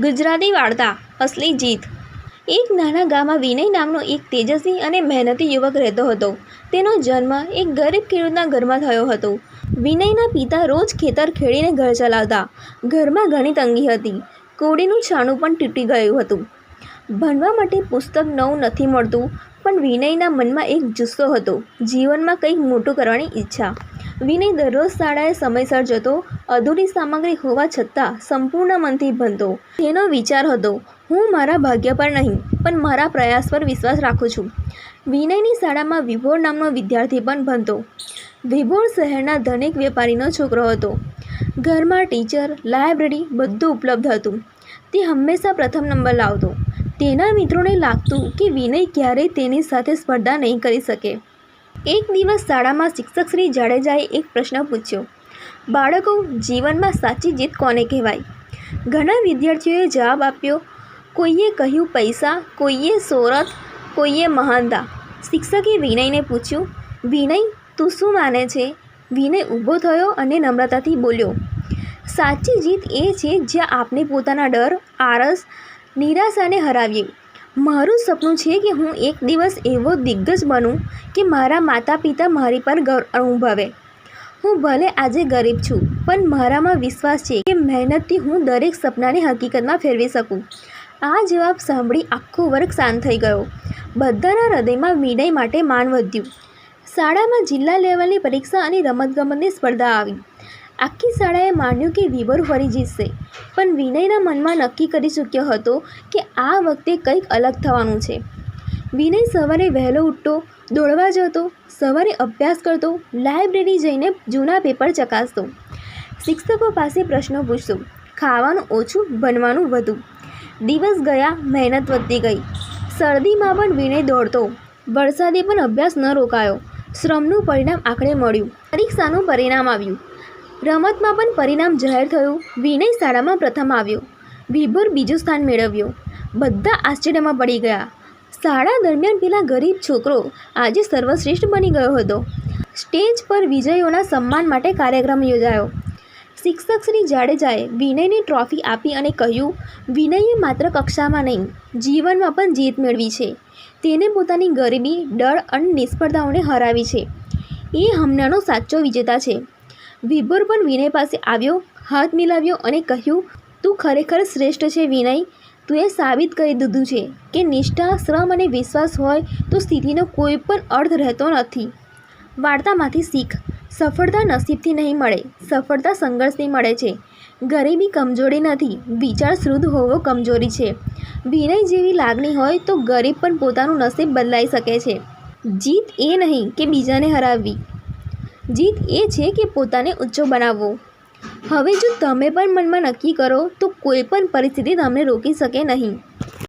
ગુજરાતી વાર્તા, અસલી જીત. એક નાના ગામમાં વિનય નામનો એક તેજસ્વી અને મહેનતી યુવક રહેતો હતો. તેનો જન્મ એક ગરીબ ખેડૂતના ઘરમાં થયો હતો. વિનયના પિતા રોજ ખેતર ખેડીને ઘર ચલાવતા. ઘરમાં ઘણી તંગી હતી. કોડીનું છાણું પણ તૂટી ગયું હતું. ભણવા માટે પુસ્તક નવું નથી મળતું, પણ વિનયના મનમાં એક જુસ્સો હતો. જીવનમાં કંઈક મોટું કરવાની ઈચ્છા. વિનય દરરોજ શાળાએ સમયસર જતો, અધૂરી સામગ્રી હોવા છતાં સંપૂર્ણ મનથી ભણતો. તેનો વિચાર હતો, હું મારા ભાગ્ય પર નહીં, પણ મારા પ્રયાસ પર વિશ્વાસ રાખું છું. વિનયની શાળામાં વિભોર નામનો વિદ્યાર્થી પણ ભણતો. વિભોર શહેરના ધનિક વેપારીનો છોકરો હતો. ઘરમાં ટીચર લાઇબ્રેરી બધું ઉપલબ્ધ હતું. તે હંમેશા પ્રથમ નંબર લાવતો. તેના મિત્રોને લાગતું કે વિનય ક્યારેય તેની સાથે સ્પર્ધા નહીં કરી શકે. એક દિવસ શાળામાં શિક્ષક શ્રી જાડેજાએ એક પ્રશ્ન પૂછ્યો. બાળકો, જીવનમાં સાચી જીત કોને કહેવાય? ઘણા વિદ્યાર્થીઓએ જવાબ આપ્યો, કોઈએ કહ્યું પૈસા, કોઈએ સોરત કોઈએ મહાનતા. શિક્ષકે વિનયને પૂછ્યું, વિનય, તું શું માને છે? વિનય ઊભો થયો અને નમ્રતાથી બોલ્યો, સાચી જીત એ છે જ્યાં આપણે પોતાના ડર આરસ નિરાશાને હરાવીએ. મારું સપનું છે કે હું એક દિવસ એવો દિગ્ગજ બનું કે મારા માતા પિતા મારી પર ગૌરવ અનુભવે. હું ભલે આજે ગરીબ છું, પણ મારામાં વિશ્વાસ છે કે મહેનતથી હું દરેક સપનાને હકીકતમાં ફેરવી શકું. આ જવાબ સાંભળી આખો વર્ગ શાંત થઈ ગયો. બધાના હૃદયમાં વિનય માટે માન વધ્યું. શાળામાં જિલ્લા લેવલની પરીક્ષા અને રમતગમતની સ્પર્ધા આવી. આખી શાળાએ માન્યું કે વિવર ફરી જીતશે. પણ વિનયના મનમાં નક્કી કરી ચૂક્યો હતો કે આ વખતે કંઈક અલગ થવાનું છે. વિનય સવારે વહેલો ઉઠતો, દોડવા જતો, સવારે અભ્યાસ કરતો, લાઇબ્રેરી જઈને જૂના પેપર ચકાસતો. શિક્ષકો પાસે પ્રશ્નો પૂછતો, ખાવાનું ઓછું ભણવાનું વધુ. દિવસ ગયા, મહેનત વધતી ગઈ. શરદીમાં પણ વિનય દોડતો. વરસાદે પણ અભ્યાસ ન રોકાયો. શ્રમનું પરિણામ આખરે મળ્યું. પરીક્ષાનું પરિણામ આવ્યું. રમતમાં પણ પરિણામ જાહેર થયું. વિનય શાળામાં પ્રથમ આવ્યો. વિભુર બીજું સ્થાન મેળવ્યું. બધા આશ્ચર્યમાં પડી ગયા. શાળા દરમિયાન પેલા ગરીબ છોકરો આજે સર્વશ્રેષ્ઠ બની ગયો હતો. સ્ટેજ પર વિજયોના સન્માન માટે કાર્યક્રમ યોજાયો. શિક્ષક શ્રી જાડેજાએ વિનયને ટ્રોફી આપી અને કહ્યું, વિનયે માત્ર કક્ષામાં નહીં, જીવનમાં પણ જીત મેળવી છે. તેને પોતાની ગરીબી, ડર અને નિષ્ફળતાઓને હરાવી છે. એ હમણાંનો સાચો વિજેતા છે. વિભોર પણ વિનય પાસે આવ્યો, હાથ મિલાવ્યો અને કહ્યું, તું ખરેખર શ્રેષ્ઠ છે વિનય. તું એ સાબિત કરી દીધું છે કે નિષ્ઠા, શ્રમ અને વિશ્વાસ હોય તો સ્થિતિનો કોઈ પણ અર્થ રહેતો નથી. વાર્તામાંથી શીખ. સફળતા નસીબથી નહીં મળે. સફળતા સંઘર્ષથી મળે છે. ગરીબી કમજોરી નથી. વિચાર શુદ્ધ હોવો કમજોરી છે. વિનય જેવી લાગણી હોય તો ગરીબ પણ પોતાનું નસીબ બદલાઈ શકે છે. જીત એ નહીં કે બીજાને હરાવવી. જીત એ છે કે પોતાને ઊંચો બનાવવો. હવે જો તમે પણ મનમાં નક્કી કરો, તો કોઈ પણ પરિસ્થિતિ તમને રોકી શકે નહીં.